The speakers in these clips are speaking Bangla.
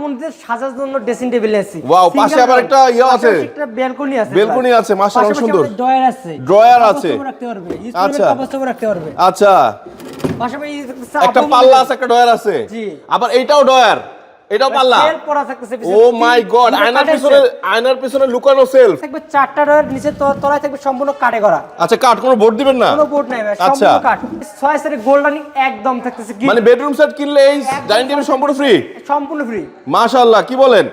আপুমনিদের সাজার জন্য ড্রেসিং টেবিল আছে ওয়াও পাশে আবার একটা ইয়ে আছে। একটা ব্যালকনি আছে বেলকনি আছে, মাশাআল্লাহ, সুন্দর। ড্রয়ার আছে ড্রয়ার আছে। রাখতে পারবে আচ্ছা। রাখতে পারবে আচ্ছা পাশাপাশি একটা পাল্লা আছে একটা ড্রয়ার আছে জি। আবার এইটাও ডয়ার এটাও পাল্লা। পড়া থাকতেছে ও মাই গড আয়নার পিছনে আয়নার পিছনে লুকানো সেলফ থাকবে চারটা ড্রয়ার নিচে তলায় থাকবে সম্পূর্ণ কাটে করা আচ্ছা কাঠ কোনো বোর্ড দিবেন না? কোনো বোর্ড নাই আচ্ছা। কাট ছয় সারি গোল্ডেন একদম থাকতেছে। মানে বেডরুম সেট কিনলে এই ডাইনিং টেবিল সম্পূর্ণ ফ্রি সম্পূর্ণ ফ্রি মাশাআল্লাহ কি বলেন?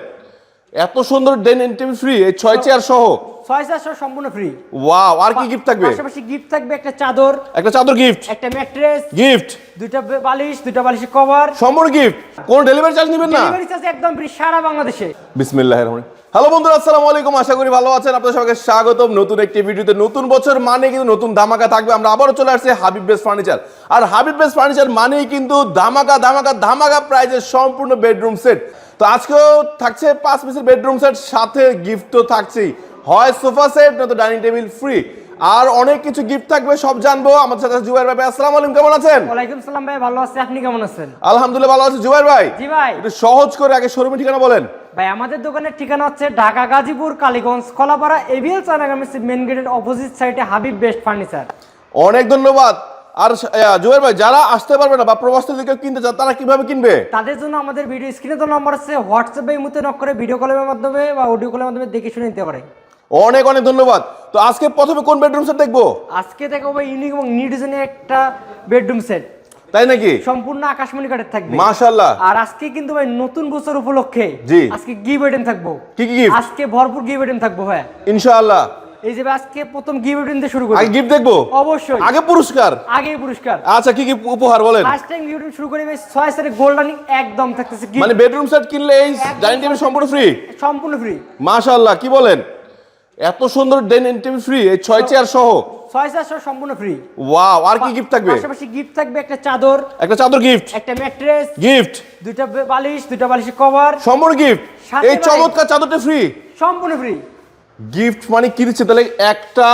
এত সুন্দর ডাইনিং টেবিল ফ্রি এই ছয় চেয়ার সহ। ছয় চার সম্পূর্ণ ফ্রি ওয়াও আর কি গিফট থাকবে? পাশাপাশি গিফট থাকবে একটা চাদর একটা চাদর গিফট একটা ম্যাট্রেস গিফট দুইটা বালিশ দুইটা বালিশের কভার সম্পূর্ণ গিফট কোন ডেলিভারি চার্জ নেবেন না? ডেলিভারি চার্জ একদম ফ্রি সারা বাংলাদেশে। বিসমিল্লাহ রহমান। হ্যালো বন্ধুরা আসসালামু আলাইকুম। আশা করি ভালো আছেন। আপনাদের সবাইকে স্বাগতম। নতুন একটি ভিডিওতে নতুন বছর মানে কিন্তু নতুন ধামাকা থাকবে। আমরা আবারও চলে আসছি হাবিব বেস ফার্নিচার আর হাবিব বেস ফার্নিচার মানেই কিন্তু ধামাকা ধামাকা ধামাকা প্রাইজের সম্পূর্ণ বেডরুম সেট তো আজকেও থাকছে পাঁচ পিসের বেডরুম সেট সাথে গিফট তো থাকছেই। হয় সোফা সেট নয়তো ডাইনিং টেবিল ফ্রি আর অনেক কিছু গিফট থাকবে সব জানব। আমাদের সাথে জুবাইর ভাই। আসসালামু আলাইকুম কেমন আছেন? ওয়ালাইকুম সালাম ভাই ভালো আছি। আপনি কেমন আছেন? আলহামদুলিল্লাহ ভালো আছি। জুবাইর ভাই জি ভাই। একটু সহজ করে আগে শোরুমের ঠিকানা বলেন। ভাই আমাদের দোকানের ঠিকানা হচ্ছে ঢাকা গাজীপুর কালীগঞ্জ কলাপাড়া এভিএল চানাগামী মেন গেটের অপোজিট সাইডে হাবিব বেস্ট ফার্নিচার অনেক ধন্যবাদ। আর জুয়ের ভাই যারা আসতে পারবে না বা প্রবাস থেকে কিনতে চান তারা কীভাবে কিনবে? তাদের জন্য আমাদের ভিডিও স্ক্রিনে তো নম্বর আছে। হোয়াটসঅ্যাপে এই মুহূর্তে নক করে ভিডিও কলের মাধ্যমে বা অডিও কলের মাধ্যমে দেখে শুনে নিতে পারে। অনেক অনেক ধন্যবাদ। তো আজকে প্রথমে কোন বেডরুম সেট দেখব? আজকে দেখাবো ইউনিক এবং নিউ ডিজাইনের একটা বেডরুম সেট তাই নাকি? সম্পূর্ণ আকাশমণি কাঠের থাকবে। মাশাল্লাহ আর আজকে কিন্তু ভাই নতুন বছর উপলক্ষে জি। আজকে গিভ আইটেম থাকব। কি কি গিফট আজকে ভরপুর গিভ আইটেম থাকব ভাই। ইনশাআল্লাহ। এই যে আজকে প্রথম গিভ আইটেম দিয়ে শুরু করি। আগে গিফট দেখব? অবশ্যই। আগে পুরস্কার? আগে পুরস্কার। আচ্ছা কি কি উপহার বলেন? ফার্স্ট টাইম আইটেম শুরু করি ভাই ছয় সারি গোল্ডেন একদম থাকতেছে মানে বেডরুম সেট কিনলে এই ডাইনিং টেবিল সম্পূর্ণ ফ্রি সম্পূর্ণ ফ্রি মাশাআল্লাহ কি বলেন? এত সুন্দর ডেন টেবিল ফ্রি এই ছয় চেয়ার সহ। ছয় চার সহ সম্পূর্ণ ফ্রি ওয়াও আর কি গিফট থাকবে? পাশাপাশি গিফট থাকবে একটা চাদর। একটা চাদর গিফট একটা ম্যাট্রেস গিফট দুইটা বালিশ দুইটা বালিশের কভার সম্পূর্ণ গিফট এই চমৎকার চাদরটা ফ্রি সম্পূর্ণ ফ্রি গিফট মানে কি দিচ্ছে? তাহলে একটা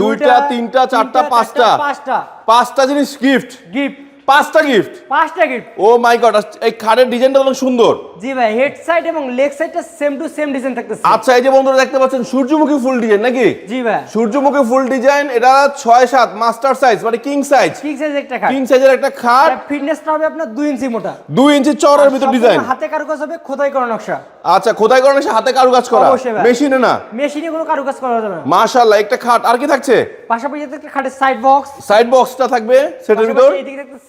দুইটা তিনটা চারটা পাঁচটা। পাঁচটা। পাঁচটা জিনিস গিফট গিফট পাঁচটা গিফট পাঁচটা গিফট ও মাই গড এই খাটের ডিজাইনটা অনেক সুন্দর। জি ভাই হেড সাইড এবং লেগ সাইডটা সেম টু সেম ডিজাইন থাকতেছে। আচ্ছা এই যে বন্ধুরা দেখতে পাচ্ছেন সূর্যমুখী ফুল ডিজাইন নাকি? জি ভাই। সূর্যমুখী ফুল ডিজাইন এটা ছয় সাত মাস্টার সাইজ মানে কিং সাইজ সাইজ একটা খাট। কিং সাইজের একটা খাট। ফিটনেসটা হবে আপনার দুই ইঞ্চি মোটা। দুই ইঞ্চি চওড়ার ভিতর ডিজাইন হাতে কারুকাজ হবে খোদাই করা নকশা। আচ্ছা খোদাই করেন এসে হাতে কারুকাজ করা। মেশিনে না? মেশিনে কোনো কারুকাজ করা যাবে না। মাশাআল্লাহ একটা খাট। আর কি থাকছে? পাশাপাশি একটা খাটের সাইড বক্স সাইড বক্সটা থাকবে সেটার ভিতর।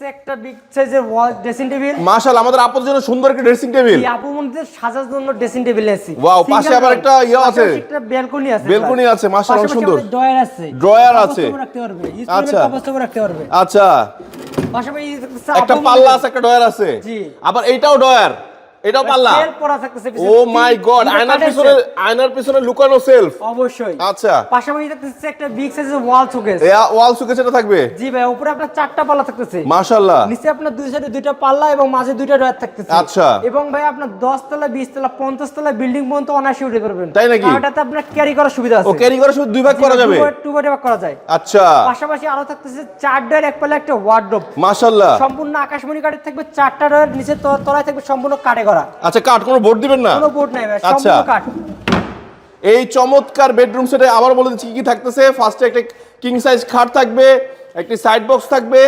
একটা বিগ সাইজের ড্রেসিং টেবিল মাশাআল্লাহ আমাদের আপুর জন্য সুন্দর একটা ড্রেসিং টেবিল এই আপু সাজার জন্য ড্রেসিং টেবিল আছে ওয়াও পাশে আবার একটা ইয়ে আছে। একটা ব্যালকনি আছে ব্যালকনি আছে, মাশাআল্লাহ, সুন্দর। ড্রয়ার আছে ড্রয়ার আছে। রাখতে পারবে আচ্ছা। রাখতে পারবে আচ্ছা পাশাপাশি একটা পাল্লা আছে একটা ড্রয়ার আছে জি। আবার এইটাও ডয়ার এটাও পাল্লা। থাকতেছে ও মাই গড আয়নার পিছনে আয়নার পিছনে লুকানো সেলফ অবশ্যই। আচ্ছা। পাশাপাশি দেখতেছে একটা বিগ সাইজের ওয়াল শোকেস ওয়াল সুকেস এটা থাকবে? জি ভাই উপরে আপনার চারটা পাল্লা থাকতেছে। মাশাআল্লাহ। নিচে আপনার দুই সাইডে দুইটা পাল্লা এবং মাঝে দুইটা ডয়ার থাকতেছে। আচ্ছা। এবং ভাই আপনার 10 তলা 20 তলা 50 তলা বিল্ডিং পর্যন্ত অনায়াসে উঠে পারবেন তাই নাকি? এটাতে আপনার ক্যারি করার সুবিধা আছে। ও ক্যারি করার শুধু দুই ভাগ করা যাবে? টু বাই ভাগ করা যায়। আচ্ছা। পাশাপাশি আরও থাকতেছে চার ডয়ার এক পাল্লা একটা ওয়ার্ডরোব মাশাআল্লাহ। সম্পূর্ণ আকাশমণি কাঠের থাকবে চারটা ডয়ার নিচে তলায় থাকবে সম্পূর্ণ কাঠে করা। আচ্ছা কাঠ কোনো বোর্ড দিবেন না? কোনো বোর্ড নাই আচ্ছা। কাঠ। এই চমৎকার বেডরুম সেটে আবার বলে দিচ্ছি কি কি থাকতেছে? ফার্স্টে একটা কিং সাইজ খাট থাকবে একটি সাইড বক্স থাকবে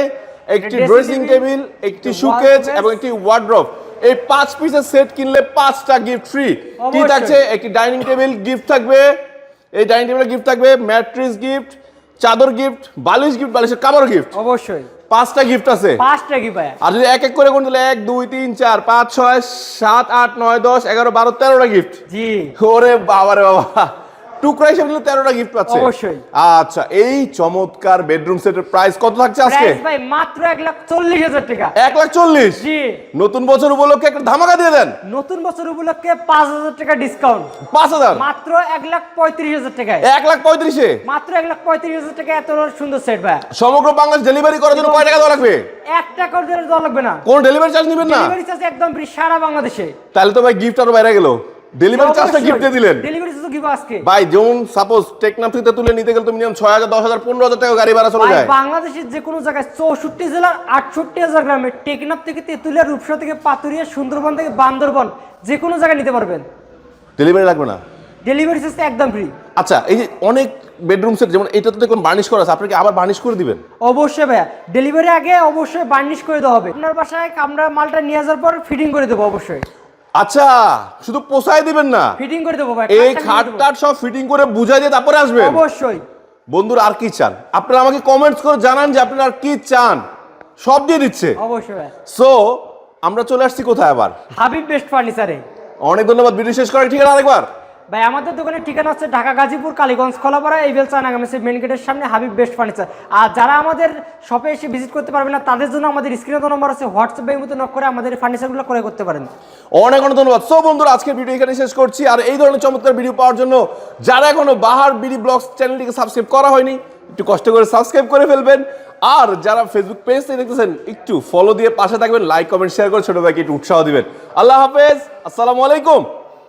একটি ড্রেসিং টেবিল একটি সুকেজ এবং একটি ওয়ার্ড্রপ এই পাঁচ পিসের সেট কিনলে পাঁচটা গিফট ফ্রি কি থাকছে? একটি ডাইনিং টেবিল গিফট থাকবে। এই ডাইনিং টেবিলের গিফট থাকবে ম্যাট্রিস গিফট চাদর গিফট বালিশ গিফট বালিশের কাবার গিফট অবশ্যই। পাঁচটা গিফট আছে। পাঁচটা কি ভাই আর যদি এক এক করে কোন তাহলে এক দুই তিন চার পাঁচ ছয় সাত আট নয় দশ এগারো বারো তেরোটা গিফট জি। ওরে বাবা রে বাবা। টুকরা হিসেবে নিলে তেরোটা গিফট পাচ্ছে। অবশ্যই। আচ্ছা এই চমৎকার বেডরুম সেটের প্রাইস কত থাকছে আজকে? ভাই মাত্র এক লাখ চল্লিশ হাজার টাকা। এক লাখ চল্লিশ? জি। নতুন বছর উপলক্ষে একটা ধামাকা দিয়ে দেন। নতুন বছর উপলক্ষে পাঁচ হাজার টাকা ডিসকাউন্ট পাঁচ হাজার? মাত্র এক লাখ পঁয়ত্রিশ হাজার টাকায়। এক লাখ পঁয়ত্রিশে? মাত্র এক লাখ পঁয়ত্রিশ হাজার টাকা এত সুন্দর সেট ভাই। সমগ্র বাংলাদেশ ডেলিভারি করার জন্য কয় টাকা দেওয়া লাগবে? এক টাকা করে দেওয়া লাগবে না। কোন ডেলিভারি চার্জ নেবেন না? ডেলিভারি চার্জ একদম ফ্রি সারা বাংলাদেশে। তাহলে তো ভাই গিফট আরও বাইরে গেল। ডেলিভারি চার্জটা গিফট দিয়ে দিলেন। ডেলিভারি চার্জ গিভ আজকে ভাই যেমন সাপোজ টেকনাফ থেকে তুলে নিতে গেলে তো মিনিমাম ছয় হাজার দশ হাজার পনেরো হাজার টাকা গাড়ি ভাড়া চলে ভাই যায়। বাংলাদেশের যে কোনো জায়গায় চৌষট্টি জেলার আটষট্টি হাজার গ্রামে টেকনাফ থেকে তেঁতুলিয়া রূপসা থেকে পাতুরিয়া সুন্দরবন থেকে বান্দরবন যে কোনো জায়গায় নিতে পারবেন। ডেলিভারি লাগবে না? ডেলিভারি চার্জ একদম ফ্রি আচ্ছা এই যে অনেক বেডরুম সেট যেমন এটা তো দেখলাম বার্নিশ করা আছে আপনাকে আবার বার্নিশ করে দিবেন? অবশ্যই ভাইয়া। ডেলিভারি আগে অবশ্যই বার্নিশ করে দেওয়া হবে। আপনার বাসায় আমরা মালটা নিয়ে আসার পর ফিটিং করে দেবো অবশ্যই। আচ্ছা শুধু পোষায় দিবেন না। ফিটিং করে দেবো ভাই এই খাটটা খাট টাট সব ফিটিং করে বুঝাই দিয়ে তারপরে আসবে অবশ্যই। বন্ধুরা আর কি চান? আপনারা আমাকে কমেন্টস করে জানান যে আপনারা আর কি চান। সব দিয়ে দিচ্ছে। অবশ্যই সো আমরা চলে আসছি কোথায় আবার? হাবিব বেস্ট ফার্নিচারে অনেক ধন্যবাদ ভিডিও শেষ করার ঠিক আছে আরেকবার। ভাই, আমাদের দোকানের ঠিকানা হচ্ছে ঢাকা, গাজীপুর, কালীগঞ্জ কলাপাড়া এভিএল চানাগামেসি মেন গেটের সামনে হাবিব বেস্ট ফার্নিচার আর যারা আমাদের শপে এসে ভিজিট করতে পারবে না, তাদের জন্য আমাদের স্ক্রিনে নম্বর আছে হোয়াটসঅ্যাপে মতো নক করে আমাদের ফার্নিচারগুলো ক্রয় করতে পারেন। অনেক অনেক ধন্যবাদ। সো বন্ধুরা, আজকের ভিডিও এখানে শেষ করছি। আর এই ধরনের চমৎকার ভিডিও পাওয়ার জন্য যারা এখনও বাহার বিডি ব্লগস চ্যানেলটিকে সাবস্ক্রাইব করা হয়নি, একটু কষ্ট করে সাবস্ক্রাইব করে ফেলবেন। আর যারা ফেসবুক পেজ থেকে দেখতেছেন, একটু ফলো দিয়ে পাশে থাকবেন লাইক কমেন্ট শেয়ার করে ছোট ভাইকে একটু উৎসাহ দিবেন। আল্লাহ হাফেজ, আসসালামু আলাইকুম।